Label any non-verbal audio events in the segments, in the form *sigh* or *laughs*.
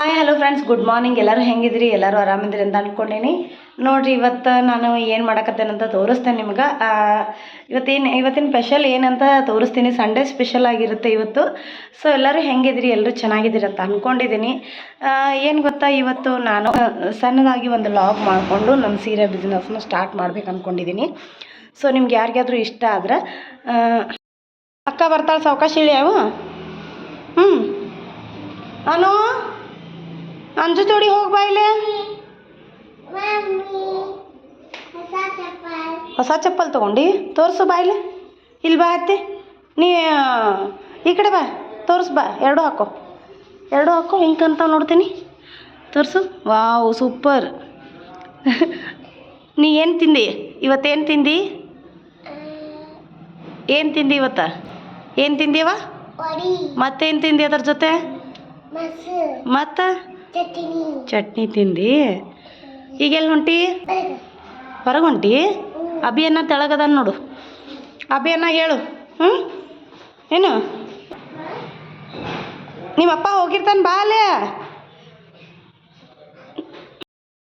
Hi hello friends good morning ಎಲ್ಲರೂ ಹೆಂಗಿದ್ರಿ ಎಲ್ಲರೂ ಆರಾಮಿದ್ರಿ ಅಂತ ಅಂದ್ಕೊಂಡೀನಿ ನೋಡಿರಿ, ಇವತ್ತು ನಾನು ಏನು ಮಾಡಕತ್ತೇನಂತ ತೋರಿಸ್ತೇನೆ ನಿಮ್ಗೆ. ಇವತ್ತೇನು, ಇವತ್ತಿನ ಸ್ಪೆಷಲ್ ಏನಂತ ತೋರಿಸ್ತೀನಿ. ಸಂಡೇ ಸ್ಪೆಷಲ್ ಆಗಿರುತ್ತೆ ಇವತ್ತು. ಸೊ ಎಲ್ಲರೂ ಹೆಂಗಿದ್ರಿ ಎಲ್ಲರೂ ಚೆನ್ನಾಗಿದ್ದೀರಿ ಅಂತ ಅಂದ್ಕೊಂಡಿದ್ದೀನಿ ಏನು ಗೊತ್ತಾ? ಇವತ್ತು ನಾನು ಸಣ್ಣದಾಗಿ ಒಂದು ಲಾಗ್ ಮಾಡಿಕೊಂಡು ನನ್ನ ಸೀರೆ ಬಿಸ್ನೆಸ್ನ ಸ್ಟಾರ್ಟ್ ಮಾಡ್ಬೇಕು ಅಂದ್ಕೊಂಡಿದ್ದೀನಿ ಸೊ ನಿಮ್ಗೆ ಯಾರಿಗಾದ್ರೂ ಇಷ್ಟ ಆದ್ರೆ ಅಕ್ಕ ಬರ್ತಾಳೆ ಸಾವಕಾಶ ಇಳಿಯಾವು ಹ್ಞೂ ಅನು? ಅಂಜು ಜೋಡಿ ಹೋಗಿ ಬಾಯ್ಲೆ ಹೊಸ ಚಪ್ಪಲ್. ತೊಗೊಂಡು? ತೋರಿಸು ಬಾಯ್ಲೆ ಇಲ್ಲಿ. ಬಾ ಅತ್ತೆ. ನೀ ಈ ಕಡೆ ಬಾ. ತೋರಿಸು ಬಾ. ಎರಡು ಹಾಕೋ. ಎರಡು ಹಾಕೋ ಹಿಂಗೆ ಅಂತ ನೋಡ್ತೀನಿ. ತೋರಿಸು. Wow super. *laughs* ನೀ ಏನು ತಿಂದಿ? ಇವತ್ತೇನು ತಿಂದಿ? ಏನು ತಿಂದಿ ಇವತ್ತ? ಏನು ತಿಂದಿವ? ಮತ್ತೇನು ತಿಂದಿ ಅದ್ರ ಜೊತೆ? ಮತ್ತು? ಚಟ್ನಿ. ತಿಂದು? ಈಗ ಎಲ್ಲಿ ಹೊಂಟಿ? ಹೊರಗೆ ಹೊಂಟಿ ಅಭಿಯನ್ನ ತೆಳಗದ ನೋಡು. ಅಭಿಯನ್ನ ಹೇಳು. ಹ್ಞೂ ಏನು? ನಿಮ್ಮಪ್ಪ ಹೋಗಿರ್ತಾನೆ ಬಾ ಅಲ್ಲೇ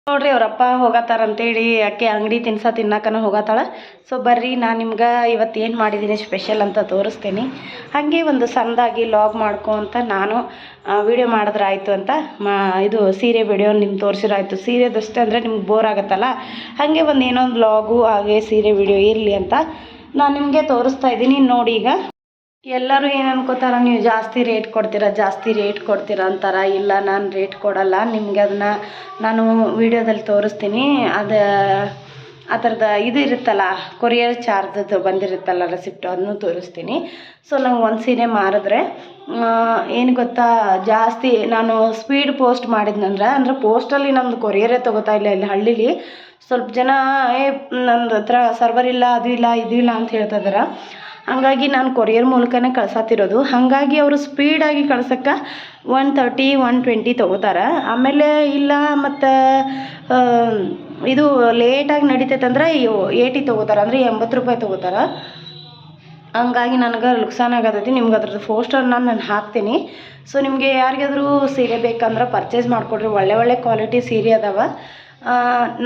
ನೋಡ್ರಿ ಅವ್ರಪ್ಪ ಹೋಗತ್ತಾರ ಅಂತೇಳಿ ಆಕೆ ಅಂಗಡಿ ತಿನ್ಸ ತಿನ್ನಕನ ಹೋಗತ್ತಾಳ. ಸೊ ಬರ್ರಿ ನಾನು ನಿಮ್ಗೆ ಇವತ್ತು ಏನು ಮಾಡಿದ್ದೀನಿ ಸ್ಪೆಷಲ್ ಅಂತ ತೋರಿಸ್ತೀನಿ. ಹಾಗೆ ಒಂದು ಸಣ್ಣದಾಗಿ ಲಾಗ್ ಮಾಡ್ಕೊಂತ ನಾನು ವಿಡಿಯೋ ಮಾಡಿದ್ರೆ ಆಯಿತು ಅಂತ, ಮಾ, ಇದು ಸೀರೆ ವಿಡಿಯೋ ನಿಮ್ಗೆ ತೋರಿಸಿರಾಯ್ತು ಸೀರೆದಷ್ಟೇ ಅಂದರೆ ನಿಮ್ಗೆ ಬೋರ್ ಆಗುತ್ತಲ್ಲ? ಹಾಗೆ ಒಂದು ಏನೋ ಒಂದು ಲಾಗು ಹಾಗೆ ಸೀರೆ ವಿಡಿಯೋ ಇರಲಿ ಅಂತ ನಾನು ನಿಮಗೆ ತೋರಿಸ್ತಾ ಇದ್ದೀನಿ. ನೋಡಿ ಈಗ. ಎಲ್ಲರೂ ಏನು ಅನ್ಕೋತಾರ, ನೀವು ಜಾಸ್ತಿ ರೇಟ್ ಕೊಡ್ತೀರಾ, ಜಾಸ್ತಿ ರೇಟ್ ಕೊಡ್ತೀರಾ ಅಂತಾರ. ಇಲ್ಲ, ನಾನು ರೇಟ್ ಕೊಡಲ್ಲ. ನಿಮಗೆ ಅದನ್ನ ನಾನು ವಿಡಿಯೋದಲ್ಲಿ ತೋರಿಸ್ತೀನಿ. ಅದು ಅದರದ ಇದು ಇರುತ್ತಲ್ಲ, ಕೊರಿಯರ್ ಚಾರ್ಜದ್ದು ಬಂದಿರುತ್ತಲ್ಲ ರೆಸಿಪ್ಟ್ ಅದನ್ನು ತೋರಿಸ್ತೀನಿ. ಸೊ ನಂಗೆ ಒಂದು ಸೀರೆ ಮಾರಿದ್ರೆ ಏನು ಗೊತ್ತಾ, ಜಾಸ್ತಿ ನಾನು ಸ್ಪೀಡ್ ಪೋಸ್ಟ್ ಮಾಡಿದ್ನಂದ್ರೆ, ಅಂದ್ರೆ ಪೋಸ್ಟಲ್ಲಿ ನಮ್ಮದು ಕೊರಿಯರೇ ತೊಗೋತಾ ಇಲ್ಲ ಇಲ್ಲಿ ಹಳ್ಳೀಲಿ. ಸ್ವಲ್ಪ ಜನ, ಏ ನಂದು ಹತ್ರ ಸರ್ವರ್ ಇಲ್ಲ, ಅದು ಇಲ್ಲ, ಇದು ಇಲ್ಲ ಅಂತ ಹೇಳ್ತಾ ಹಾಗಾಗಿ ನಾನು ಕೊರಿಯರ್ ಮೂಲಕನೇ ಕಳ್ಸತ್ತಿರೋದು ಹಾಗಾಗಿ ಅವರು ಸ್ಪೀಡಾಗಿ ಕಳ್ಸಕ್ಕೆ ಒನ್ ತರ್ಟಿ ಒನ್ ಟ್ವೆಂಟಿ ತೊಗೋತಾರೆ. ಆಮೇಲೆ ಇಲ್ಲ ಮತ್ತು ಇದು ಲೇಟಾಗಿ ನಡಿತೈತಂದ್ರೆ ಏಯ್ಟಿ ತೊಗೋತಾರೆ ಅಂದರೆ ಎಂಬತ್ತು ರೂಪಾಯಿ ತೊಗೋತಾರೆ. ಹಂಗಾಗಿ ನನಗೆ ನುಕ್ಸಾನ್ ಆಗತೈತಿ. ನಿಮ್ಗೆ ಅದ್ರದ್ದು ಫೋಸ್ಟರ್ನ ನಾನು ಹಾಕ್ತೀನಿ. ಸೊ ನಿಮಗೆ ಯಾರಿಗಾದರೂ ಸೀರೆ ಬೇಕಂದ್ರೆ ಪರ್ಚೇಸ್ ಮಾಡಿಕೊಡ್ರಿ. ಒಳ್ಳೆ ಒಳ್ಳೆ ಕ್ವಾಲಿಟಿ ಸೀರೆ ಅದಾವ.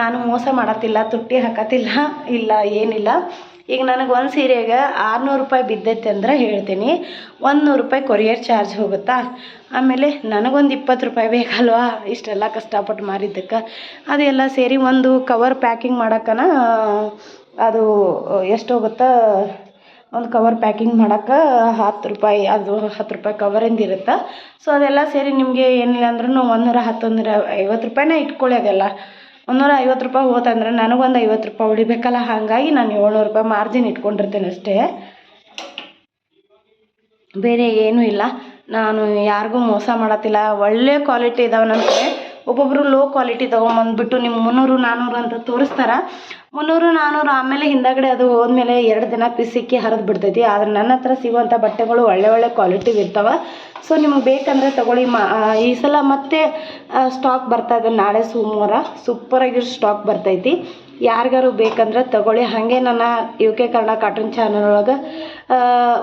ನಾನು ಮೋಸ ಮಾಡತ್ತಿಲ್ಲ, ತುಟ್ಟಿ ಹಾಕತ್ತಿಲ್ಲ, ಇಲ್ಲ, ಏನಿಲ್ಲ. ಈಗ ನನಗೆ ಒಂದು ಸೀರೆಗೆ ಆರುನೂರು ರೂಪಾಯಿ ಬಿದ್ದೈತೆ ಅಂದ್ರೆ ಹೇಳ್ತೀನಿ. ಒಂದು ನೂರು ರೂಪಾಯಿ ಕೊರಿಯರ್ ಚಾರ್ಜ್ ಹೋಗುತ್ತಾ? ಆಮೇಲೆ ನನಗೊಂದು ಇಪ್ಪತ್ತು ರೂಪಾಯಿ ಬೇಕಲ್ವಾ? ಇಷ್ಟೆಲ್ಲ ಕಷ್ಟಪಟ್ಟು ಮಾರಿದ್ದಕ್ಕೆ. ಅದೆಲ್ಲ ಸೇರಿ ಒಂದು ಕವರ್ ಪ್ಯಾಕಿಂಗ್ ಮಾಡೋಕ್ಕನ, ಅದು ಎಷ್ಟು ಹೋಗುತ್ತಾ? ಒಂದು ಕವರ್ ಪ್ಯಾಕಿಂಗ್ ಮಾಡೋಕ್ಕೆ ಹತ್ತು ರೂಪಾಯಿ, ಅದು ಹತ್ತು ರೂಪಾಯಿ ಕವರಿಂದ ಇರುತ್ತೆ? ಸೊ ಅದೆಲ್ಲ ಸೇರಿ ನಿಮಗೆ ಏನಿಲ್ಲ ಅಂದ್ರೂ ಒಂದೂರ ಹತ್ತೊಂದರ ಐವತ್ತು ರೂಪಾಯಿನ ಇಟ್ಕೊಳ್ಳಿ ಅದೆಲ್ಲ. ಒಂದೂರ ಐವತ್ತು ರೂಪಾಯಿ ಹೋತಂದ್ರೆ ನನಗೊಂದು ಐವತ್ತು ರೂಪಾಯಿ ಉಳಿಬೇಕಲ್ಲ? ಹಾಗಾಗಿ ನಾನು ಏಳ್ನೂರು ರೂಪಾಯಿ ಮಾರ್ಜಿನ್ ಇಟ್ಕೊಂಡಿರ್ತೇನೆ ಅಷ್ಟೇ. ಬೇರೆ ಏನೂ ಇಲ್ಲ. ನಾನು ಯಾರಿಗೂ ಮೋಸ ಮಾಡತ್ತಿಲ್ಲ. ಒಳ್ಳೆಯ ಕ್ವಾಲಿಟಿ ಇದಾವೆ ನನ್ನ ಒಬ್ಬೊಬ್ಬರು ಲೋ ಕ್ವಾಲಿಟಿ ತೊಗೊಂಬಂದ್ಬಿಟ್ಟು ನಿಮ್ಗೆ ಮುನ್ನೂರು ನಾನ್ನೂರು ಅಂತ ತೋರಿಸ್ತಾರೆ. ಮುನ್ನೂರು ನಾನ್ನೂರು ಆಮೇಲೆ ಹಿಂದಗಡೆ ಅದು ಹೋದ್ಮೇಲೆ ಎರಡು ದಿನ ಪಿಸಿಕ್ಕಿ ಹರಿದು ಬಿಡ್ತೈತಿ. ಆದ್ರೆ ನನ್ನ ಹತ್ರ ಸಿಗುವಂಥ ಬಟ್ಟೆಗಳು ಒಳ್ಳೆ ಒಳ್ಳೆ ಕ್ವಾಲಿಟಿ ಇರ್ತಾವೆ. ಸೊ ನಿಮ್ಗೆ ಬೇಕಂದರೆ ತಗೊಳ್ಳಿ ಮಾ ಈ ಸಲ ಮತ್ತೆ ಸ್ಟಾಕ್ ಬರ್ತಾ ಇದೆ. ನಾಳೆ ಸೋಮವಾರ. ಸೂಪರಾಗಿರೋ ಸ್ಟಾಕ್ ಬರ್ತೈತಿ. ಯಾರಿಗಾರು ಬೇಕಂದ್ರೆ ತಗೊಳ್ಳಿ. ಹಾಗೆ ನನ್ನ U K Kannada cartoon channel ಒಳಗೆ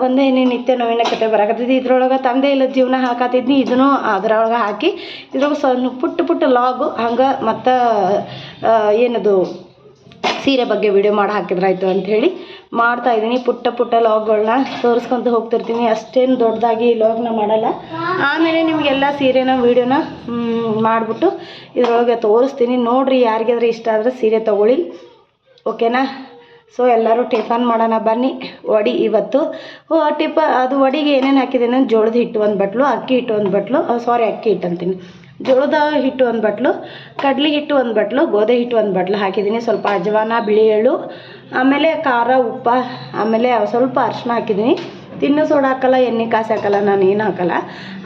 ಒಂದೇ ನಿತ್ಯ ನೋವಿನ ಕತೆ ಬರಕತ್ತೈತಿ. ಇದ್ರೊಳಗೆ ತಂದೆ ಇಲ್ಲ ಜೀವನ ಹಾಕತ್ತಿದ್ನಿ ಇದನ್ನು ಅದ್ರೊಳಗೆ ಹಾಕಿ, ಇದ್ರೊಳಗೆ ಸಣ್ಣ ಪುಟ್ಟ ಪುಟ್ಟ ಲಾಗು ಹಂಗೆ ಮತ್ತು ಏನದು ಸೀರೆ ಬಗ್ಗೆ ವಿಡಿಯೋ ಮಾಡಿ ಹಾಕಿದ್ರಾಯ್ತು ಅಂಥೇಳಿ ಮಾಡ್ತಾ ಇದ್ದೀನಿ. ಪುಟ್ಟ ಪುಟ್ಟ ಲಾಗ್ಗಳನ್ನ ತೋರಿಸ್ಕೊಂತ ಹೋಗ್ತಿರ್ತೀನಿ. ಅಷ್ಟೇನು ದೊಡ್ಡದಾಗಿ ಲಾಗ್ನ ಮಾಡಲ್ಲ. ಆಮೇಲೆ ನಿಮಗೆಲ್ಲ ಸೀರೆನ ವೀಡಿಯೋನ ಮಾಡಿಬಿಟ್ಟು ಇದ್ರೊಳಗೆ ತೋರಿಸ್ತೀನಿ. ನೋಡಿರಿ ಯಾರಿಗಾದ್ರೂ ಇಷ್ಟ ಆದರೆ ಸೀರೆ ತೊಗೊಳ್ಳಿ. ಓಕೆನಾ? ಸೊ ಎಲ್ಲರೂ ಟಿಫನ್ ಮಾಡೋಣ ಬನ್ನಿ. ವಡಿ ಇವತ್ತು. ಟಿಫ, ಅದು ವಡಿಗೆ ಏನೇನು ಹಾಕಿದ್ದೀನಿ? ಜೋಳದ ಹಿಟ್ಟು ಒಂದು ಬಟ್ಲು, ಅಕ್ಕಿ ಹಿಟ್ಟು ಒಂದು ಬಟ್ಲು. ಸಾರಿ ಅಕ್ಕಿ ಹಿಟ್ಟು ಅಂತೀನಿ. ಜೋಳದ ಹಿಟ್ಟು ಒಂದು ಬಟ್ಲು, ಕಡ್ಲೆ ಹಿಟ್ಟು ಒಂದು ಬಟ್ಲು, ಗೋಧಿ ಹಿಟ್ಟು ಒಂದು ಬಟ್ಲು ಹಾಕಿದ್ದೀನಿ. ಸ್ವಲ್ಪ ಅಜವಾನ, ಬಿಳಿ ಎಳ್ಳು, ಆಮೇಲೆ ಖಾರ, ಉಪ್ಪ, ಆಮೇಲೆ ಸ್ವಲ್ಪ ಅರಿಶಿನ ಹಾಕಿದ್ದೀನಿ. ತಿನ್ನೋ ಸೋಡ ಹಾಕಲ್ಲ, ಎಣ್ಣೆ ಕಾಸು ಹಾಕಲ್ಲ, ನಾನು ಏನು ಹಾಕಲ್ಲ.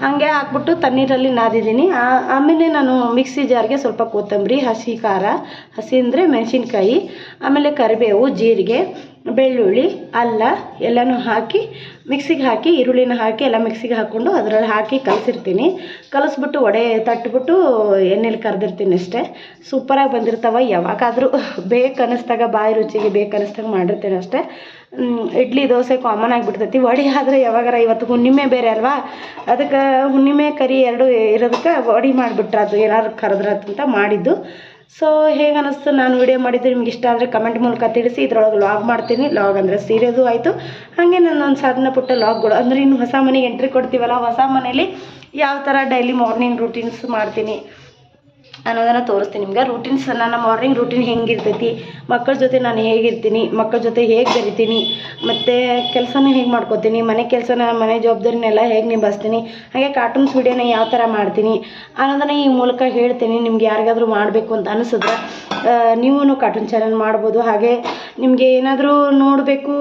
ಹಾಗೆ ಹಾಕ್ಬಿಟ್ಟು ತಣ್ಣೀರಲ್ಲಿ ನಾದಿದ್ದೀನಿ. ಆಮೇಲೆ ನಾನು ಮಿಕ್ಸಿ ಜಾರ್ಗೆ ಸ್ವಲ್ಪ ಕೊತ್ತಂಬರಿ, ಹಸಿ ಖಾರ, ಹಸಿ ಅಂದರೆ ಮೆಣಸಿನ್ಕಾಯಿ, ಆಮೇಲೆ ಕರಿಬೇವು, ಜೀರಿಗೆ ಬೆಳ್ಳುಳ್ಳಿ, ಅಲ್ಲ, ಎಲ್ಲನೂ ಹಾಕಿ ಮಿಕ್ಸಿಗೆ ಹಾಕಿ, ಈರುಳ್ಳಿನ ಹಾಕಿ, ಎಲ್ಲ ಮಿಕ್ಸಿಗೆ ಹಾಕ್ಕೊಂಡು ಅದರಲ್ಲಿ ಹಾಕಿ ಕಲಸಿರ್ತೀನಿ. ಕಲಸಿಬಿಟ್ಟು ಒಡೆ ತಟ್ಬಿಟ್ಟು ಎಣ್ಣೆಲಿ ಕರೆದಿರ್ತೀನಿ ಅಷ್ಟೇ. ಸೂಪರಾಗಿ ಬಂದಿರ್ತಾವೆ, ಯಾವಾಗಾದರೂ ಬೇಕು ಅನ್ನಿಸ್ದಾಗ ಬಾಯಿ ರುಚಿಗೆ ಬೇಕು ಅನ್ನಿಸ್ದಾಗ ಮಾಡಿರ್ತೀನಿ ಅಷ್ಟೇ. ಇಡ್ಲಿ, ದೋಸೆ ಕಾಮನ್ ಆಗಿಬಿಡ್ತೈತಿ. ವಡೆ ಆದರೆ ಯಾವಾಗಾರ ಇವತ್ತು ಹುಣ್ಣಿಮೆ ಬೇರೆ ಅಲ್ವಾ? ಅದಕ್ಕೆ ಹುಣ್ಣಿಮೆ, ಕರಿ ಎರಡು ಇರೋದಕ್ಕೆ ವಡೆ ಮಾಡಿಬಿಟ್ರೆ ಅದು ಏನಾದ್ರು ಅಂತ ಮಾಡಿದ್ದು. ಸೊ ಹೇಗೆ ಅನ್ನಿಸ್ತು ನಾನು ವಿಡಿಯೋ ಮಾಡಿದ್ದು ನಿಮ್ಗೆ ಇಷ್ಟ ಆದರೆ ಕಮೆಂಟ್ ಮೂಲಕ ತಿಳಿಸಿ, ಇದ್ರೊಳಗೆ ಲಾಗ್ ಮಾಡ್ತೀನಿ. ಲಾಗ್ ಅಂದರೆ ಸೀರೆದು ಆಯಿತು. ಹಾಗೆ ನನ್ನೊಂದು ಸಣ್ಣ ಪುಟ್ಟ ಲಾಗ್ಗಳು ಅಂದರೆ ಇನ್ನು ಹೊಸ ಮನೆಗೆ ಎಂಟ್ರಿ ಕೊಡ್ತೀವಲ್ಲ, ಹೊಸ ಮನೇಲಿ ಯಾವ ಥರ ಡೈಲಿ ಮಾರ್ನಿಂಗ್ ರೂಟೀನ್ಸ್ ಮಾಡ್ತೀನಿ. ಅನ್ನೋದನ್ನು ತೋರಿಸ್ತೀನಿ ನಿಮ್ಗೆ. ರೂಟೀನ್ಸ್ ನನ್ನ ಮಾರ್ನಿಂಗ್ ರೂಟೀನ್ ಹೆಂಗಿರ್ತೈತಿ, ಮಕ್ಕಳ ಜೊತೆ ನಾನು ಹೇಗಿರ್ತೀನಿ, ಮಕ್ಕಳ ಜೊತೆ ಹೇಗೆ ಬೆರಿತೀನಿ, ಮತ್ತು ಕೆಲಸನ ಹೇಗೆ ಮಾಡ್ಕೋತೀನಿ, ಮನೆ ಕೆಲಸನ ಮನೆ ಜವಾಬ್ದಾರಿನೆಲ್ಲ ಹೇಗೆ ನಿಭಾಯಿಸ್ತೀನಿ, ಹಾಗೆ ಕಾರ್ಟೂನ್ಸ್ ವಿಡಿಯೋನ ಯಾವ ಥರ ಮಾಡ್ತೀನಿ ಅನ್ನೋದನ್ನು ಈ ಮೂಲಕ ಹೇಳ್ತೀನಿ. ನಿಮ್ಗೆ ಯಾರಿಗಾದರೂ ಮಾಡಬೇಕು ಅಂತ ಅನಿಸಿದ್ರೆ ನೀವೂ ಕಾರ್ಟೂನ್ ಚಾನಲ್ ಮಾಡ್ಬೋದು. ಹಾಗೆ ನಿಮಗೆ ಏನಾದರೂ ನೋಡಬೇಕು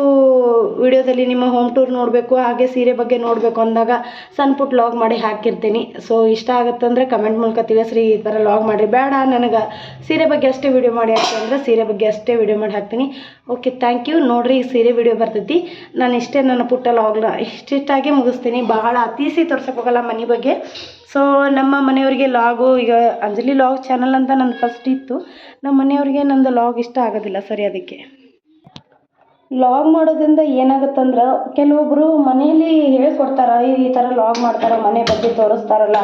ವಿಡಿಯೋದಲ್ಲಿ ನಿಮ್ಮ ಹೋಮ್ ಟೂರ್ ನೋಡಬೇಕು, ಹಾಗೆ ಸೀರೆ ಬಗ್ಗೆ ನೋಡಬೇಕು ಅಂದಾಗ ಸಣ್ಣ ಪುಟ್ಟ ಲಾಗ್ ಮಾಡಿ ಹಾಕಿರ್ತೀನಿ. ಸೊ ಇಷ್ಟ ಆಗುತ್ತಂದ್ರೆ ಕಮೆಂಟ್ ಮೂಲಕ ತಿಳಿಸ್ರಿ. ಈ ಥರ ಲಾಗ್ ಮಾಡಿರಿ. ಬೇಡ, ನನಗೆ ಸೀರೆ ಬಗ್ಗೆ ಅಷ್ಟೇ ವಿಡಿಯೋ ಮಾಡಿ ಅಂತಂದ್ರೆ ಸೀರೆ ಬಗ್ಗೆ ಅಷ್ಟೇ ವಿಡಿಯೋ ಮಾಡಿ ಹಾಕ್ತೀನಿ. ಓಕೆ ಥ್ಯಾಂಕ್ ಯು ನೋಡಿರಿ, ಈ ಸೀರೆ ವಿಡಿಯೋ ಬರ್ತೈತಿ. ನಾನು ಇಷ್ಟೇ ನನ್ನ ಪುಟ್ಟ ಲಾಗ್ನ ಇಷ್ಟಿಷ್ಟಾಗಿ ಮುಗಿಸ್ತೀನಿ. ಭಾಳ ಅತೀಸಿ ತೋರ್ಸಕ್ಕೆ ಹೋಗಲ್ಲ ಮನೆ ಬಗ್ಗೆ. ಸೊ ನಮ್ಮ ಮನೆಯವರಿಗೆ ಲಾಗು ಈಗ ಅಂಜಲಿ ಲಾಗ್ ಚಾನಲ್ ಅಂತ ನಂದು ಫಸ್ಟ್ ಇತ್ತು. ನಮ್ಮ ಮನೆಯವ್ರಿಗೆ ನಂದು ಲಾಗ್ ಇಷ್ಟ ಆಗೋದಿಲ್ಲ ಸರಿ ಅದಕ್ಕೆ. ಲಾಗ್ ಮಾಡೋದ್ರಿಂದ ಏನಾಗುತ್ತಂದ್ರೆ ಕೆಲವೊಬ್ಬರು ಮನೆಯಲ್ಲಿ ಹೇಳ್ಕೊಡ್ತಾರೆ, ಈ ಥರ ಲಾಗ್ ಮಾಡ್ತಾರೆ, ಮನೆ ಬಗ್ಗೆ ತೋರಿಸ್ತಾರಲ್ಲ.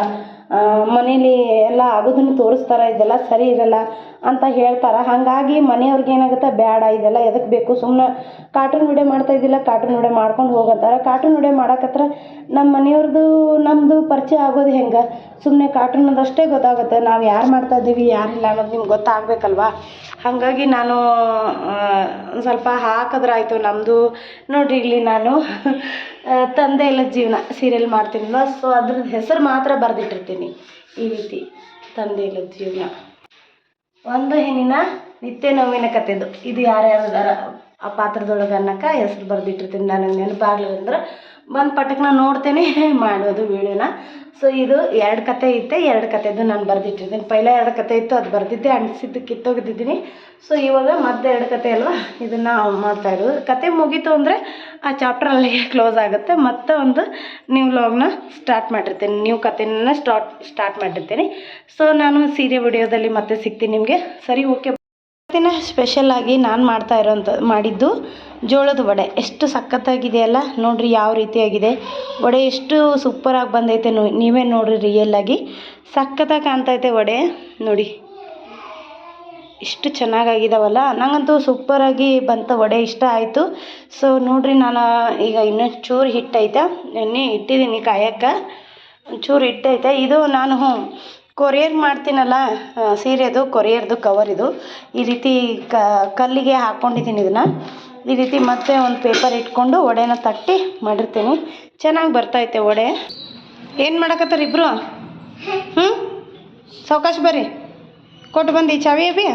ಮನೇಲಿ ಎಲ್ಲ ಆಗೋದನ್ನು ತೋರಿಸ್ತಾರೆ, ಇದೆಲ್ಲ ಸರಿ ಇರಲ್ಲ ಅಂತ ಹೇಳ್ತಾರೆ. ಹಾಗಾಗಿ ಮನೆಯವ್ರಿಗೆ ಏನಾಗುತ್ತೆ? ಬೇಡ ಇದೆಲ್ಲ ಎದಕ್ಕೆ ಬೇಕು? ಸುಮ್ಮನೆ ಕಾರ್ಟೂನ್ ವಿಡಿಯೋ ಮಾಡ್ತಾ ಇದ್ದಿಲ್ಲ ಕಾರ್ಟೂನ್ ವಿಡಿಯೋ ಮಾಡ್ಕೊಂಡು ಹೋಗಂತಾರೆ. ಕಾರ್ಟೂನ್ ವಿಡಿಯೋ ಮಾಡಕತ್ರ ನಮ್ಮ ಮನೆಯವ್ರದ್ದು ನಮ್ಮದು ಪರಿಚಯ ಆಗೋದು ಹೆಂಗೆ? ಸುಮ್ಮನೆ ಕಾರ್ಟೂನದಷ್ಟೇ ಗೊತ್ತಾಗುತ್ತೆ. ನಾವು ಯಾರು ಮಾಡ್ತಾ ಇದ್ದೀವಿ ಯಾರಿಲ್ಲ ಅನ್ನೋದು ನಿಮ್ಗೆ ಗೊತ್ತಾಗಬೇಕಲ್ವಾ? ಹಾಗಾಗಿ ನಾನು ಸ್ವಲ್ಪ ಹಾಕಿದ್ರಾಯ್ತು ನಮ್ಮದು ನೋಡಿರಿ ಇಲ್ಲಿ ನಾನು. ತಂದೆ ಇಲ್ಲ ಜೀವನ ಸೀರಿಯಲ್ ಮಾಡ್ತೀನಲ್ವ ಸೊ ಅದ್ರದ್ದು ಹೆಸರು ಮಾತ್ರ ಬರೆದಿಟ್ಟಿರ್ತೀನಿ ಈ ರೀತಿ ತಂದೆ ಇಲ್ಲ ಜೀವನ. ಒಂದು ಹೆಣ್ಣಿನ ನಿತ್ಯ ನೋವಿನ ಕಥೆದು. ಇದು ಯಾರ್ಯಾರು ಆ ಪಾತ್ರದೊಳಗೆ ಅನ್ನಕ್ಕೆ ಹೆಸ್ರು ಬರೆದಿಟ್ಟಿರ್ತೀನಿ. ನನಗೆ ನೆನಪಾಗ್ಲಿಲ್ಲ ಅಂದ್ರೆ ಬಂದು ಪಟಕ್ನ ನೋಡ್ತೇನೆ *laughs* ಮಾಡೋದು ವೀಡಿಯೋನ. ಸೊ ಇದು ಎರಡು ಕತೆ ಐತೆ. ಎರಡು ಕತೆದು ನಾನು ಬರೆದಿಟ್ಟಿರ್ತೀನಿ. ಪೈಲ ಎರಡು ಕತೆ ಇತ್ತು, ಅದು ಬರೆದಿದ್ದೆ ಅಂಟಿಸಿದ್ದು ಕಿತ್ತೋಗಿದ್ದೀನಿ ಸೊ ಇವಾಗ ಮತ್ತೆ ಎರಡು ಕತೆ ಅಲ್ವಾ? ಇದನ್ನು ಮಾಡ್ತಾ ಇರೋದು. ಕತೆ ಮುಗೀತು ಅಂದರೆ ಆ ಚಾಪ್ಟರ್ ಅಲ್ಲಿಗೆ *laughs* ಕ್ಲೋಸ್ ಆಗುತ್ತೆ. ಮತ್ತೆ ಒಂದು ನ್ಯೂ ವ್ಲಾಗ್ನ ಸ್ಟಾರ್ಟ್ ಮಾಡಿರ್ತೀನಿ. ನ್ಯೂ ಕತೆನ ಸ್ಟಾರ್ಟ್ ಸ್ಟಾರ್ಟ್ ಮಾಡಿರ್ತೀನಿ. ಸೊ ನಾನು ಸೀರೆ ವಿಡಿಯೋದಲ್ಲಿ ಮತ್ತೆ ಸಿಗ್ತೀನಿ ನಿಮಗೆ. ಸರಿ ಓಕೆ ಇವತ್ತಿನ ಸ್ಪೆಷಲಾಗಿ ನಾನು ಮಾಡ್ತಾ ಇರೋಂಥ, ಮಾಡಿದ್ದು ಜೋಳದ ವಡೆ. ಎಷ್ಟು ಸಖತ್ತಾಗಿದೆಯಲ್ಲ? ನೋಡಿರಿ ಯಾವ ರೀತಿಯಾಗಿದೆ. ವಡೆ ಎಷ್ಟು ಸೂಪರಾಗಿ ಬಂದೈತೆ ನೋ- ನೀವೇ ನೋಡಿರಿ ರಿಯಲ್ಲಾಗಿ ಸಖತ್ತಾಗಿ ಕಾಣ್ತೈತೆ ವಡೆ. ನೋಡಿ. ಇಷ್ಟು ಚೆನ್ನಾಗಾಗಿದಾವಲ್ಲ. ನನಗಂತೂ ಸೂಪರಾಗಿ ಬಂತ ವಡೆ ಇಷ್ಟ ಆಯಿತು. ಸೊ ನೋಡಿರಿ ನಾನು ಈಗ ಇನ್ನೊಂದು ಚೂರು ಹಿಟ್ಟೈತೆ. ನೆನ್ನೆ ಇಟ್ಟಿದ್ದೀನಿ ಕಾಯಕ್ಕೆ. ಒಂಚೂರು ಹಿಟ್ಟೈತೆ. ಇದು ನಾನು ಕೊರಿಯರ್ ಮಾಡ್ತೀನಲ್ಲ ಸೀರೆದು, ಕೊರಿಯರ್ದು ಕವರ್ ಇದು ಈ ರೀತಿ ಕಲ್ಲಿಗೆ ಹಾಕ್ಕೊಂಡಿದ್ದೀನಿ ಇದನ್ನು. ಈ ರೀತಿ ಮತ್ತೆ ಒಂದು ಪೇಪರ್ ಇಟ್ಕೊಂಡು ವಡೆನ ತಟ್ಟಿ ಮಾಡಿರ್ತೀನಿ. ಚೆನ್ನಾಗಿ ಬರ್ತೈತೆ ವಡೆ ಏನು ಮಾಡಕತ್ತಾರ ಇಬ್ಬರು ಹ್ಞೂ ಸಾವಕಾಶ ಬರ್ರಿ. ಕೊಟ್ಟು ಬಂದು ಚಾವಿ ಅಬಿ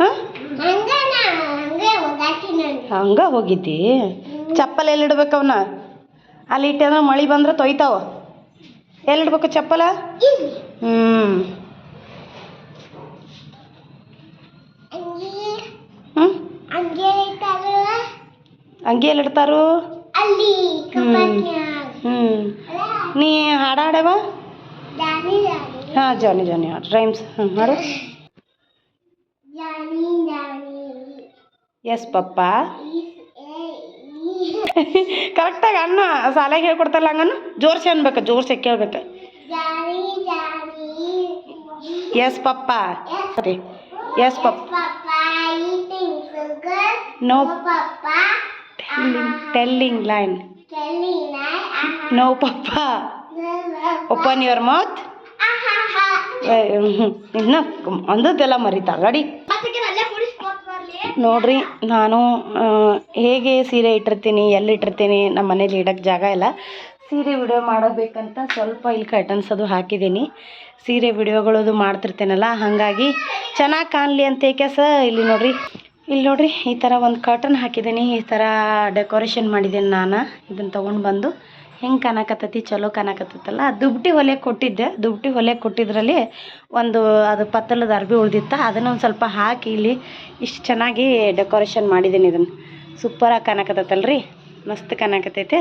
ಹಾಂ ಹಂಗೆ ಹೋಗಿದ್ದಿ. ಚಪ್ಪಲ್ ಎಲ್ಲಿ ಇಡ್ಬೇಕು ಅವನ್ನ ಅಲ್ಲಿ ಇಟ್ಟಂದ್ರೆ ಮಳೆ ಬಂದ್ರೆ ತೊಯ್ತಾವ. ಎಲ್ಲಿಡ್ಬೇಕು ಚಪ್ಪಲ? ಅಂಗಿ ಎಲ್ಲಿ ಇಡ್ತಾರು ಹ್ಞೂ ನೀ ಹಾಡ ಹಾಡವ ಹಾಂ ಜಾನಿ ಜಾನಿ ಹಾಡು ರೈಮ್ಸ್ ಹ್ಞೂ ಹಾಡು ಎಸ್ ಪಪ್ಪ ಕರೆಕ್ಟಾಗಿ ಅನ್ನ ಸಾಲಾಗಿ ಹೇಳ್ಕೊಡ್ತಾರಲ್ಲ ಹಂಗನ್ನು ಜೋರ್ಸಿ ಅನ್ಬೇಕು ಜೋರ್ಸಿ ಕೇಳ್ಬೇಕು yes papa telling yes Telling no telling telling lies no Papa. Open your mouth. ಇನ್ನು ಅಂದದ್ದೆಲ್ಲ ಮರಿತಾ ಗಾಡಿ ನೋಡ್ರಿ ನಾನು ಹೇಗೆ ಸೀರೆ ಇಟ್ಟಿರ್ತೀನಿ ಎಲ್ಲಿ ಇಟ್ಟಿರ್ತೀನಿ ನಮ್ಮ ಮನೇಲಿ ಇಡೋಕ್ಕೆ ಜಾಗ ಇಲ್ಲ. ಸೀರೆ ವಿಡಿಯೋ ಮಾಡಬೇಕಂತ ಸ್ವಲ್ಪ ಇಲ್ಲಿ ಕರ್ಟನ್ಸ್ ಅದು ಹಾಕಿದ್ದೀನಿ. ಸೀರೆ ವಿಡಿಯೋಗಳದು ಮಾಡ್ತಿರ್ತೇನಲ್ಲ, ಹಾಗಾಗಿ ಚೆನ್ನಾಗಿ ಕಾಣಲಿ ಅಂತ ಏಕೆಸ ಇಲ್ಲಿ ನೋಡ್ರಿ ಇಲ್ಲಿ ನೋಡ್ರಿ ಈ ಥರ ಒಂದು ಕರ್ಟನ್ ಹಾಕಿದ್ದೀನಿ, ಈ ಥರ ಡೆಕೋರೇಷನ್ ಮಾಡಿದ್ದೀನಿ ನಾನು. ಇದನ್ನು ತೊಗೊಂಡು ಬಂದು ಹೆಂಗೆ ಕಾಣಕತ್ತೈತಿ, ಚಲೋ ಕಾಣಕತ್ತೈತಲ್ಲ. ದುಬ್ಟಿ ಒಲೆ ಕೊಟ್ಟಿದ್ದೆ ದುಬ್ಟಿ ಒಲೆ ಕೊಟ್ಟಿದ್ರಲ್ಲಿ ಒಂದು ಅದು ಪತ್ತಲದ ಅರ್ಬಿ ಉಳ್ದಿತ್ತು, ಅದನ್ನು ಒಂದು ಸ್ವಲ್ಪ ಹಾಕಿ ಇಲ್ಲಿ ಇಷ್ಟು ಚೆನ್ನಾಗಿ ಡೆಕೋರೇಷನ್ ಮಾಡಿದ್ದೀನಿ ಇದನ್ನು. ಸೂಪರಾಗಿ ಕಾಣಕತ್ತೈತಲ್ರಿ. ಮಸ್ತ್ ಕಾಣಕತ್ತೈತೆ.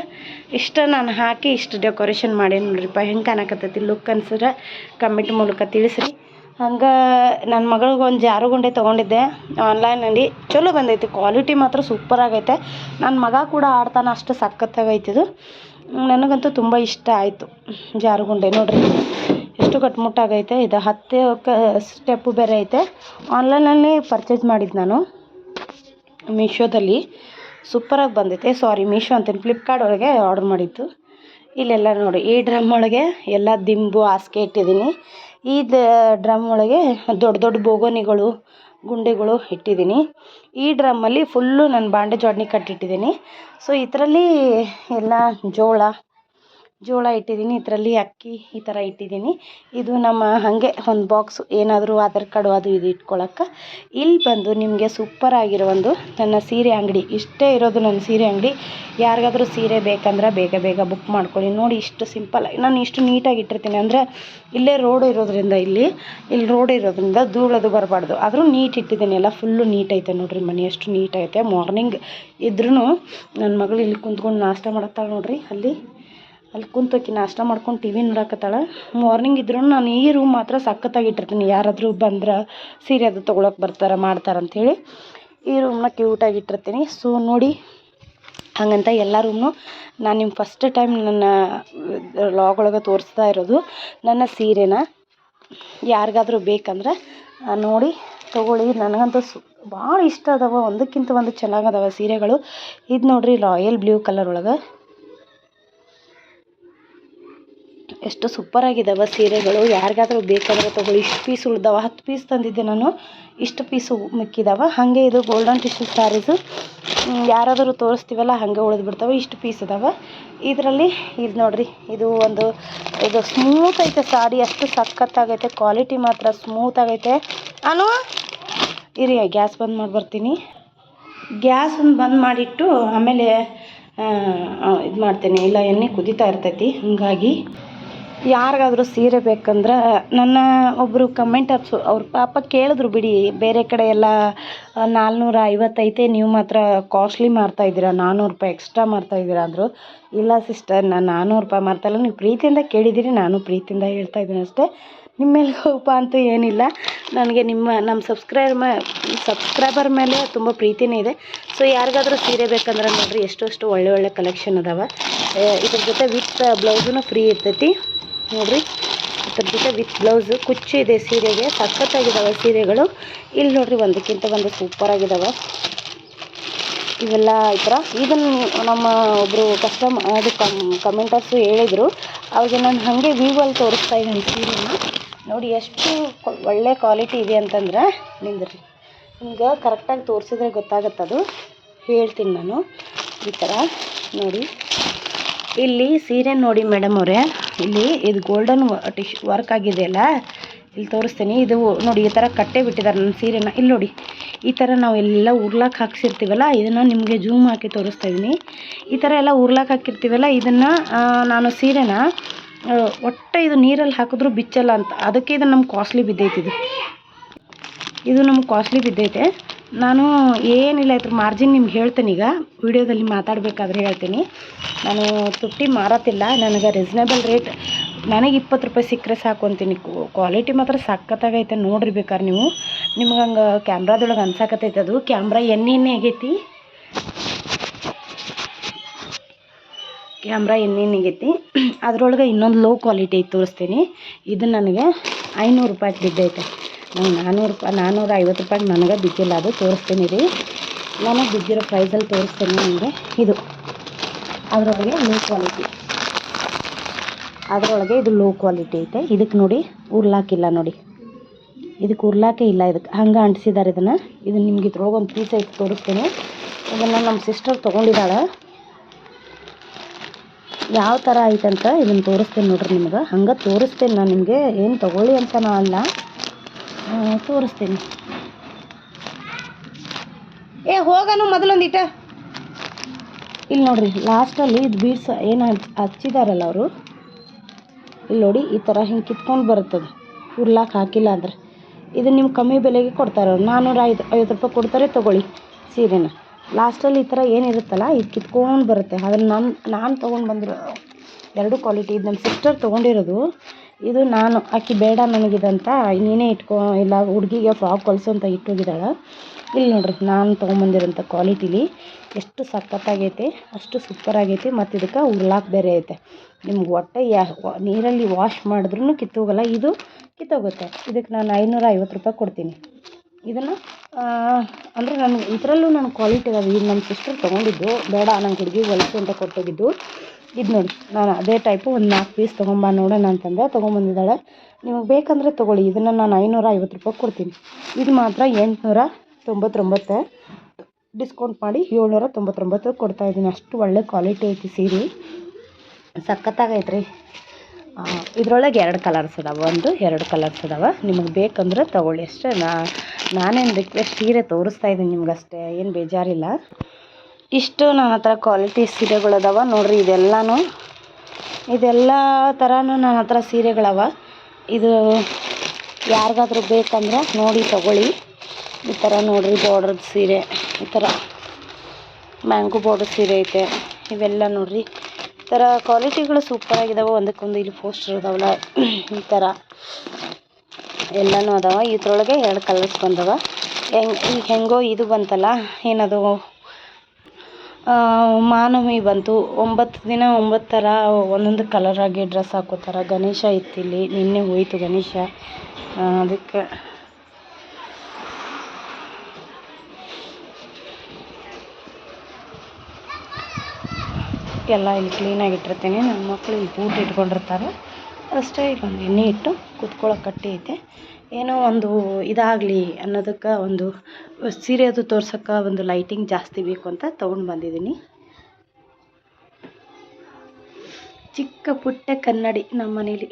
ಇಷ್ಟು ನಾನು ಹಾಕಿ ಇಷ್ಟು ಡೆಕೋರೇಷನ್ ಮಾಡೇನಿ ನೋಡ್ರಿಪ್ಪ ಹೆಂಗೆ ಕಾಣಕತ್ತೈತಿ ಲುಕ್ ಅನ್ಸಿದ್ರೆ ಕಮೆಂಟ್ ಮೂಲಕ ತಿಳಿಸ್ರಿ. ಹಂಗೆ ನನ್ನ ಮಗಳಿಗೆ ಒಂದು ಜಾರು ಗುಂಡೆ ತೊಗೊಂಡಿದ್ದೆ ಆನ್ಲೈನಲ್ಲಿ ಚಲೋ ಬಂದೈತಿ ಕ್ವಾಲಿಟಿ ಮಾತ್ರ ಸೂಪರ್ ಆಗೈತೆ. ನನ್ನ ಮಗ ಕೂಡ ಆಡ್ತಾನೆ, ಅಷ್ಟು ಸಖತ್ತಾಗೈತಿ ಇದು ನನಗಂತೂ ತುಂಬ ಇಷ್ಟ ಆಯಿತು ಜಾರುಗುಂಡೆ ನೋಡ್ರಿ, ಎಷ್ಟು ಕಟ್ಮುಟ್ಟಾಗೈತೆ. ಇದು ಹತ್ತೆ ಸ್ಟೆಪ್ಪು ಬೇರೆ ಐತೆ. ಆನ್ಲೈನಲ್ಲಿ ಪರ್ಚೇಸ್ ಮಾಡಿದ್ದು ನಾನು ಮೀಶೋದಲ್ಲಿ. ಸೂಪರಾಗಿ ಬಂದೈತೆ. ಸಾರಿ ಮೀಶೋ ಅಂತೇನು ಫ್ಲಿಪ್ಕಾರ್ಟ್ ಒಳಗೆ ಆರ್ಡ್ರ್ ಮಾಡಿದ್ದು. ಇಲ್ಲೆಲ್ಲ ನೋಡಿ, ಈ ಡ್ರಮ್ ಒಳಗೆ ಎಲ್ಲ ದಿಂಬು, ಹಾಸಿಗೆ ಇಟ್ಟಿದ್ದೀನಿ. ಈ ಡ್ರಮ್ ಒಳಗೆ ದೊಡ್ಡ ದೊಡ್ಡ ಬೋಗೋನಿಗಳು ಗುಂಡಿಗಳು ಇಟ್ಟಿದ್ದೀನಿ. ಈ ಡ್ರಮ್ಮಲ್ಲಿ ಫುಲ್ಲು ನಾನು ಬಾಂಡೆ ಜೋಡಣೆ ಕಟ್ಟಿಟ್ಟಿದ್ದೀನಿ. ಸೊ ಇದರಲ್ಲಿ ಎಲ್ಲ ಜೋಳ ಜೋಳ ಇಟ್ಟಿದ್ದೀನಿ, ಇದರಲ್ಲಿ ಅಕ್ಕಿ ಈ ಥರ ಇಟ್ಟಿದ್ದೀನಿ. ಇದು ನಮ್ಮ ಹಾಗೆ ಒಂದು ಬಾಕ್ಸು, ಏನಾದರೂ ಆಧಾರ್ ಕಾರ್ಡು ಅದು ಇದು ಇಟ್ಕೊಳಕ್ಕೆ. ಇಲ್ಲಿ ಬಂದು ನಿಮಗೆ ಸೂಪರ್ ಆಗಿರೋ ಒಂದು ನನ್ನ ಸೀರೆ ಅಂಗಡಿ, ಇಷ್ಟೇ ಇರೋದು ನನ್ನ ಸೀರೆ ಅಂಗಡಿ. ಯಾರಿಗಾದ್ರೂ ಸೀರೆ ಬೇಕಂದ್ರೆ ಬೇಗ ಬೇಗ ಬುಕ್ ಮಾಡ್ಕೊಳ್ಳಿ. ನೋಡಿ ಇಷ್ಟು ಸಿಂಪಲ್ ನಾನು ಇಷ್ಟು ನೀಟಾಗಿ ಇಟ್ಟಿರ್ತೀನಿ. ಅಂದರೆ ಇಲ್ಲೇ ರೋಡ್ ಇರೋದ್ರಿಂದ ಇಲ್ಲಿ ಇಲ್ಲಿ ರೋಡ್ ಇರೋದ್ರಿಂದ ಧೂಳದು ಬರಬಾರ್ದು. ಆದರೂ ನೀಟ್ ಇಟ್ಟಿದ್ದೀನಿ. ಎಲ್ಲ ಫುಲ್ಲು ನೀಟ್ ಐತೆ ನೋಡಿರಿ ಮನೆ ಎಷ್ಟು ನೀಟ್ ಐತೆ. ಮಾರ್ನಿಂಗ್ ಇದ್ರೂ ನನ್ನ ಮಗಳು ಇಲ್ಲಿ ಕುಂತ್ಕೊಂಡು ನಾಷ್ಟ ಮಾಡತ್ತಾಳೆ ನೋಡಿರಿ. ಅಲ್ಲಿ ಅಲ್ಲಿ ಕುಂತೋಕಿ ನಾಷ್ಟ ಮಾಡ್ಕೊಂಡು ಟಿ ವಿ ನೋಡಕತ್ತಾಳ. ಮಾರ್ನಿಂಗ್ ಇದ್ರೂ ನಾನು ಈ ರೂಮ್ ಮಾತ್ರ ಸಖತ್ತಾಗಿ ಇಟ್ಟಿರ್ತೀನಿ. ಯಾರಾದರೂ ಬಂದ್ರೆ ಸೀರೆ ಅದು ತೊಗೊಳಕ್ಕೆ ಬರ್ತಾರೆ, ಮಾಡ್ತಾರೆ ಅಂಥೇಳಿ ಈ ರೂಮ್ನ ಕ್ಯೂಟಾಗಿ ಇಟ್ಟಿರ್ತೀನಿ. ಸೊ ನೋಡಿ ಹಾಗಂತ ಎಲ್ಲ ರೂಮ್ನು ನಾನು ನಿಮ್ಮ ಫಸ್ಟ್ ಟೈಮ್ ನನ್ನ ಲಾಗ್ ಒಳಗೆ ತೋರಿಸ್ತಾ ಇರೋದು ನನ್ನ ಸೀರೆನ. ಯಾರಿಗಾದರೂ ಬೇಕಂದ್ರೆ ನೋಡಿ ತೊಗೊಳ್ಳಿ. ನನಗಂತೂ ಸು ಭಾಳ ಇಷ್ಟ ಅದಾವ. ಒಂದಕ್ಕಿಂತ ಒಂದು ಚೆನ್ನಾಗದಾವ ಸೀರೆಗಳು. ಇದು ನೋಡಿರಿ ರಾಯಲ್ ಬ್ಲೂ ಕಲರ್ ಒಳಗೆ. ಎಷ್ಟು ಸೂಪರಾಗಿದ್ದಾವೆ ಸೀರೆಗಳು. ಯಾರಿಗಾದ್ರೂ ಬೇಕಾದ್ರೆ ತೊಗೊಳ್ಳಿ. ಇಷ್ಟು ಪೀಸ್ ಉಳ್ದಾವ, ಹತ್ತು ಪೀಸ್ ತಂದಿದ್ದೆ ನಾನು. ಇಷ್ಟು ಪೀಸು ಮಿಕ್ಕಿದಾವೆ. ಹಾಗೆ ಇದು ಗೋಲ್ಡನ್ ಟಿಶ್ಯೂ ಸ್ಯಾರೀಸು ಯಾರಾದರೂ ತೋರಿಸ್ತೀವಲ್ಲ, ಹಾಗೆ ಉಳಿದು ಬಿಡ್ತಾವೆ ಇಷ್ಟು ಪೀಸ್ ಇದಾವೆ ಇದರಲ್ಲಿ, ಇದು ನೋಡಿರಿ, ಇದು ಒಂದು, ಇದು ಸ್ಮೂತ್ ಐತೆ ಸಾರಿ ಅಷ್ಟು ಸಖತ್ತಾಗೈತೆ. ಕ್ವಾಲಿಟಿ ಮಾತ್ರ ಸ್ಮೂತ್ ಆಗೈತೆ. ಅನು ಇರಿ, ಗ್ಯಾಸ್ ಬಂದ್ ಮಾಡಿ ಬರ್ತೀನಿ. ಗ್ಯಾಸನ್ನು ಬಂದ್ ಮಾಡಿಟ್ಟು ಆಮೇಲೆ ಇದು ಮಾಡ್ತೇನೆ. ಇಲ್ಲ, ಎಣ್ಣೆ ಕುದೀತಾ ಇರ್ತೈತಿ. ಹಾಗಾಗಿ ಯಾರಿಗಾದ್ರೂ ಸೀರೆ ಬೇಕಂದ್ರೆ ನನ್ನ ಒಬ್ಬರು ಕಮೆಂಟರ್ಸು ಅವ್ರ ಪಾಪ ಕೇಳಿದ್ರು, ಬಿಡಿ, ಬೇರೆ ಕಡೆ ಎಲ್ಲ ನಾಲ್ನೂರ ಐವತ್ತೈತೆ, ನೀವು ಮಾತ್ರ ಕಾಸ್ಟ್ಲಿ ಮಾರ್ತಾಯಿದ್ದೀರಾ ನಾನ್ನೂರು ರೂಪಾಯಿ ಎಕ್ಸ್ಟ್ರಾ ಮಾರ್ತಾಯಿದ್ದೀರಾ ಅಂದರು. ಇಲ್ಲ ಸಿಸ್ಟರ್ ನಾನು ನಾನ್ನೂರು ರೂಪಾಯಿ ಮಾರ್ತಾಯಿಲ್ಲ ನೀವು ಪ್ರೀತಿಯಿಂದ ಕೇಳಿದ್ದೀರಿ, ನಾನು ಪ್ರೀತಿಯಿಂದ ಹೇಳ್ತಾ ಇದ್ದೀನಿ ಅಷ್ಟೇ. ನಿಮ್ಮ ಮೇಲೆ ಕೋಪ ಅಂತೂ ಏನಿಲ್ಲ. ನನಗೆ ನಿಮ್ಮ ನಮ್ಮ ಸಬ್ಸ್ಕ್ರೈಬರ್ ಮ ಸಬ್ಸ್ಕ್ರೈಬರ್ ಮೇಲೆ ತುಂಬ ಪ್ರೀತಿನೇ ಇದೆ. ಸೊ ಯಾರಿಗಾದ್ರೂ ಸೀರೆ ಬೇಕಂದ್ರೆ ನೋಡಿರಿ, ಎಷ್ಟು ಒಳ್ಳೆ ಒಳ್ಳೆ ಕಲೆಕ್ಷನ್ ಅದಾವೆ. ಇದ್ರ ಜೊತೆ ವಿತ್ ಬ್ಲೌಸೂ ಫ್ರೀ ಇರ್ತೈತಿ. ನೋಡಿರಿ. ಅದ್ರ ಜೊತೆ ವಿತ್ ಬ್ಲೌಸು ಕುಚ್ಚು ಇದೆ ಸೀರೆಗೆ ಸಖತ್ತಾಗಿದ್ದಾವೆ ಸೀರೆಗಳು. ಇಲ್ಲಿ ನೋಡಿರಿ ಒಂದಕ್ಕಿಂತ ಒಂದು ಸೂಪರಾಗಿದ್ದಾವೆ ಇವೆಲ್ಲ ಈ ಥರ. ಇದನ್ನು ನಮ್ಮ ಒಬ್ಬರು ಕಸ್ಟಮ್ ಅದು ಕಮ್ ಕಮೆಂಟರ್ಸು ಹೇಳಿದರು ಅವಾಗ ನಾನು ಹಾಗೆ ವಿವಲ್ಲಿ ತೋರಿಸ್ತಾ ಇದ್ದೀನಿ ಸೀರೆನ. ನೋಡಿ ಎಷ್ಟು ಒಳ್ಳೆ ಕ್ವಾಲಿಟಿ ಇದೆ ಅಂತಂದ್ರೆ, ನಿಂದ್ರಿ. ನಿಮ್ಗೆ ಕರೆಕ್ಟಾಗಿ ತೋರಿಸಿದ್ರೆ ಗೊತ್ತಾಗತ್ತದು ಹೇಳ್ತೀನಿ ನಾನು. ಈ ಥರ. ನೋಡಿ. ಇಲ್ಲಿ ಸೀರೆ ನೋಡಿ ಮೇಡಮ್ ಅವರೇ. ಇಲ್ಲಿ ಇದು ಗೋಲ್ಡನ್ ಟಿಶ್ ವರ್ಕ್ ಆಗಿದೆಯಲ್ಲ ಇಲ್ಲಿ ತೋರಿಸ್ತೀನಿ. ಇದು ನೋಡಿ, ಈ ಥರ ಕಟ್ಟೆ ಬಿಟ್ಟಿದ್ದಾರೆ ನನ್ನ ಸೀರೆನ. ಇಲ್ಲಿ ನೋಡಿ, ಈ ಥರ ನಾವು ಎಲ್ಲ ಉರ್ಲಾಕ್ ಹಾಕ್ಸಿರ್ತೀವಲ್ಲ, ಇದನ್ನು ನಿಮಗೆ ಜೂಮ್ ಹಾಕಿ ತೋರಿಸ್ತಾ ಇದೀನಿ. ಈ ಥರ ಎಲ್ಲ ಉರ್ಲಾಕ್ ಹಾಕಿರ್ತೀವಲ್ಲ, ಇದನ್ನು ನಾನು ಸೀರೆನ ಒಟ್ಟು ಇದು ನೀರಲ್ಲಿ ಹಾಕಿದ್ರು ಬಿಚ್ಚಲ್ಲ ಅಂತ. ಅದಕ್ಕೆ ಇದು ನಮ್ಮ ಕಾಸ್ಟ್ಲಿ ಬಿದ್ದೈತೆ ಇದು. ಇದು ನಮ್ಗೆ ಕಾಸ್ಟ್ಲಿ ಬಿದ್ದೈತೆ. ನಾನು ಏನಿಲ್ಲ, ಇದ್ರ ಮಾರ್ಜಿನ್ ನಿಮ್ಗೆ ಹೇಳ್ತೀನಿ ಈಗ. ವಿಡಿಯೋದಲ್ಲಿ ಮಾತಾಡಬೇಕಾದ್ರೆ ಹೇಳ್ತೀನಿ. ನಾನು ತುಟ್ಟಿ ಮಾರತ್ತಿಲ್ಲ. ನನಗೆ ರೀಸ್ನೇಬಲ್ ರೇಟ್ ನನಗೆ ಇಪ್ಪತ್ತು ರೂಪಾಯಿ ಸಿಕ್ಕರೆ ಸಾಕು ಅಂತೀನಿ. ಕ್ವಾಲಿಟಿ ಮಾತ್ರ ಸಖತ್ತಾಗೈತೆ. ನೋಡ್ರಿ ಬೇಕಾದ್ರೆ ನೀವು. ನಿಮ್ಗೆ ಹಂಗೆ ಕ್ಯಾಮ್ರಾದೊಳಗೆ ಅನ್ಸಾಕತ್ತೈತೆ ಅದು. ಕ್ಯಾಮ್ರಾ ಎಣ್ಣೆ ಆಗೈತಿ. ಕ್ಯಾಮ್ರಾ ಎಣ್ಣೆ ಆಗೈತಿ. ಅದ್ರೊಳಗೆ ಇನ್ನೊಂದು ಲೋ ಕ್ವಾಲಿಟಿ ಐತೆ ತೋರಿಸ್ತೀನಿ. ಇದು ನನಗೆ ಐನೂರು ರೂಪಾಯಿ ಬಿದ್ದೈತೆ. ನಂಗೆ ನಾನ್ನೂರು ರೂಪಾಯಿ ನಾನ್ನೂರ ಐವತ್ತು ರೂಪಾಯಿಗೆ ನನಗೆ ಬಿದ್ದಿಲ್ಲ, ಅದು ತೋರಿಸ್ತೀನಿ ರೀ. ನನಗೆ ಬಿದ್ದಿರೋ ಪ್ರೈಸಲ್ಲಿ ತೋರಿಸ್ತೀನಿ ನಿಮಗೆ. ಇದು. ಅದರೊಳಗೆ ಲೋ ಕ್ವಾಲಿಟಿ ಅದರೊಳಗೆ ಇದು ಲೋ ಕ್ವಾಲಿಟಿ ಐತೆ. ಇದಕ್ಕೆ ನೋಡಿ ಉರ್ಲಾಕಿಲ್ಲ ನೋಡಿ. ಇದಕ್ಕೆ ಉರ್ಲಾಕೆ ಇಲ್ಲ ಇದಕ್ಕೆ ಹಂಗೆ ಅಂಟಿಸಿದ್ದಾರೆ ಇದನ್ನು. ಇದು ನಿಮ್ಗೆ ಇದ್ರೊಳಗೆ ಒಂದು ಪೀಸ್ ಐತೆ ತೋರಿಸ್ತೀನಿ. ಇದನ್ನು ನಮ್ಮ ಸಿಸ್ಟರ್ ತೊಗೊಂಡಿದ್ದಾಳೆ. ಯಾವ ಥರ ಐತಂತ ಇದನ್ನು ತೋರಿಸ್ತೀನಿ ನೋಡ್ರಿ ನಿಮ್ಗೆ. ಹಂಗೆ ತೋರಿಸ್ತೀನಿ ನಾನು ನಿಮಗೆ. ಏನು ತೊಗೊಳ್ಳಿ ಅಂತ ಅಲ್ಲ. ತೋರಿಸ್ತೀನಿ. ಏ, ಹೋಗನು ಮೊದಲೊಂದಿಟ. ಇಲ್ಲಿ ನೋಡ್ರಿ ಲಾಸ್ಟಲ್ಲಿ ಇದು ಬೀಡ್ಸ್ ಏನು ಹಚ್ಚಿದಾರಲ್ಲ ಅವರು? ಇಲ್ಲಿ ನೋಡಿ, ಈ ಥರ ಹಿಂಗೆ ಕಿತ್ಕೊಂಡು ಬರುತ್ತದೆ. ಉರ್ಲಾಕ್ ಹಾಕಿಲ್ಲ ಅಂದ್ರೆ. ಇದು ನಿಮ್ಮ ಕಮ್ಮಿ ಬೆಲೆಗೆ ಕೊಡ್ತಾರೆ ಅವ್ರು. ನಾನ್ನೂರ ಐದು, ಐವತ್ತು ರೂಪಾಯಿ ಕೊಡ್ತಾರೆ, ತೊಗೊಳ್ಳಿ ಸೀರೆನ. ಲಾಸ್ಟಲ್ಲಿ ಈ ಥರ ಏನಿರುತ್ತಲ್ಲ ಇದು ಕಿತ್ಕೊಂಡು ಬರುತ್ತೆ. ಅದನ್ನು ನಾನು ನಾನು ತೊಗೊಂಡು ಬಂದಿರೋ ಎರಡು ಕ್ವಾಲಿಟಿ ಇದು ನಮ್ಮ ಸಿಸ್ಟರ್ ತೊಗೊಂಡಿರೋದು. ಇದು ನಾನು, ಆಕಿ ಬೇಡ ನನಗಿದಂತ, ನೀನೇ ಇಟ್ಕೊ, ಇಲ್ಲ ಹುಡುಗಿಗೆ ಫ್ರಾಕ್ ಹೊಲ್ಸು ಅಂತ ಇಟ್ಟೋಗಿದ್ದಾಳೆ. ಇಲ್ಲಿ ನೋಡ್ರಿ, ನಾನು ತೊಗೊಂಬಂದಿರೋಂಥ ಕ್ವಾಲಿಟಿಲಿ ಎಷ್ಟು ಸಖತ್ತಾಗೈತೆ, ಅಷ್ಟು ಸೂಪರ್ ಆಗೈತಿ, ಮತ್ತು ಇದಕ್ಕೆ ಉರ್ಲಾಕ್ ಬೇರೆ ಐತೆ. ನಿಮ್ಗೆ ಒಟ್ಟು ಯಾ ನೀರಲ್ಲಿ ವಾಶ್ ಮಾಡಿದ್ರೂ ಕಿತ್ತೋಗಲ್ಲ, ಇದು ಕಿತ್ತೋಗುತ್ತೆ. ಇದಕ್ಕೆ ನಾನು ಐನೂರ ಐವತ್ತು ರೂಪಾಯಿ ಕೊಡ್ತೀನಿ. ಇದನ್ನು ಅಂದರೆ ನಾನು ಇದರಲ್ಲೂ ನನ್ನ ಕ್ವಾಲಿಟಿ ಅದಾವೆ. ಈಗ ನಮ್ಮ ಸಿಸ್ಟರ್ ತೊಗೊಂಡಿದ್ದು, ಬೇಡ, ನಂಗೆ ಹುಡುಗಿಗೆ ಹೊಲ್ಸು ಅಂತ ಕೊಟ್ಟೋಗಿದ್ದು. ಇದು ನೋಡಿ, ನಾನು ಅದೇ ಟೈಪು ಒಂದು ನಾಲ್ಕು ಪೀಸ್ ತೊಗೊಂಬಾ ನೋಡೋಣ ಅಂತಂದೆ, ತೊಗೊಂಬಂದಿದ್ದಾಳೆ. ನಿಮಗೆ ಬೇಕಂದರೆ ತೊಗೊಳ್ಳಿ, ಇದನ್ನು ನಾನು ಐನೂರ ಐವತ್ತು ರೂಪಾಯಿ ಕೊಡ್ತೀನಿ. ಇದು ಮಾತ್ರ ಎಂಟುನೂರ ತೊಂಬತ್ತೊಂಬತ್ತು. ಡಿಸ್ಕೌಂಟ್ ಮಾಡಿ ಏಳ್ನೂರ ತೊಂಬತ್ತೊಂಬತ್ತು ಕೊಡ್ತಾ ಇದ್ದೀನಿ. ಅಷ್ಟು ಒಳ್ಳೆ ಕ್ವಾಲಿಟಿ ಐತಿ ಸೀರೆ. ಸಖತ್ತಾಗೈತೆ ರೀ ಇದ್ರೊಳಗೆ ಎರಡು ಕಲರ್ಸ್ ಅದಾವೆ ಒಂದು ಎರಡು ಕಲರ್ಸ್ ಅದಾವೆ ನಿಮಗೆ ಬೇಕಂದ್ರೆ ತೊಗೊಳ್ಳಿ. ಅಷ್ಟೇ, ನಾ, ನಾನೇನು ರಿಕ್ವೆಸ್ಟ್ ಸೀರೆ ತೋರಿಸ್ತಾ ಇದ್ದೀನಿ ನಿಮ್ಗೆ ಅಷ್ಟೇ ಏನು ಬೇಜಾರಿಲ್ಲ. ಇಷ್ಟು ನನ್ನ ಹತ್ರ ಕ್ವಾಲಿಟಿ ಸೀರೆಗಳು ಅದಾವ ನೋಡಿರಿ ಇದೆಲ್ಲನೂ. ಇದೆಲ್ಲ ಥರನೂ ನನ್ನ ಹತ್ರ ಸೀರೆಗಳವ. ಇದು ಯಾರಿಗಾದ್ರೂ ಬೇಕಂದ್ರೆ ನೋಡಿ ತಗೊಳ್ಳಿ. ಈ ಥರ ನೋಡಿರಿ ಬಾರ್ಡ್ರದ್ದು ಸೀರೆ. ಈ ಥರ ಮ್ಯಾಂಗೋ ಬಾರ್ಡರ್ ಸೀರೆ ಐತೆ. ಇವೆಲ್ಲ ನೋಡಿರಿ. ಈ ಥರ ಕ್ವಾಲಿಟಿಗಳು ಆಗಿದಾವೆ. ಒಂದಕ್ಕೊಂದು ಇಲ್ಲಿ ಪೋಸ್ಟರ್ ಅದಾವಲ್ಲ. ಈ ಥರ ಎಲ್ಲನೂ ಅದಾವ. ಇದ್ರೊಳಗೆ ಎರಡು ಕಲರ್ಸ್ ಬಂದವ. ಹೆಂಗೆ ಈಗ ಹೆಂಗೋ ಇದು ಬಂತಲ್ಲ. ಏನದು? ಮಾನವಿ ಬಂತು. ಒಂಬತ್ತು ದಿನ ಒಂಬತ್ತು ಥರ ಒಂದೊಂದು ಕಲರಾಗಿ ಡ್ರೆಸ್ ಹಾಕೋತಾರೆ. ಗಣೇಶ ಇತ್ತಿಲ್ಲಿ, ನಿನ್ನೆ ಹೋಯಿತು ಗಣೇಶ. ಅದಕ್ಕೆ ಎಲ್ಲ ಇಲ್ಲಿ ಕ್ಲೀನಾಗಿ ಇಟ್ಟಿರ್ತೀನಿ. ನನ್ನ ಮಕ್ಕಳು ಇಲ್ಲಿ ಬೂಟ್ ಇಟ್ಕೊಂಡಿರ್ತಾರೆ. ಅಷ್ಟೇ ಒಂದು ಎಣ್ಣೆ ಇಟ್ಟು ಕುತ್ಕೊಳ್ಳೋ ಕಟ್ಟಿ ಐತೆ. ಏನೋ ಒಂದು ಇದಾಗಲಿ ಅನ್ನೋದಕ್ಕೆ ಒಂದು ಸೀರೆ ಅದು ತೋರ್ಸೋಕ್ಕೆ ಒಂದು ಲೈಟಿಂಗ್ ಜಾಸ್ತಿ ಬೇಕು ಅಂತ ತೊಗೊಂಡು ಬಂದಿದ್ದೀನಿ. ಚಿಕ್ಕ ಪುಟ್ಟ ಕನ್ನಡಿ ನಮ್ಮ ಮನೇಲಿ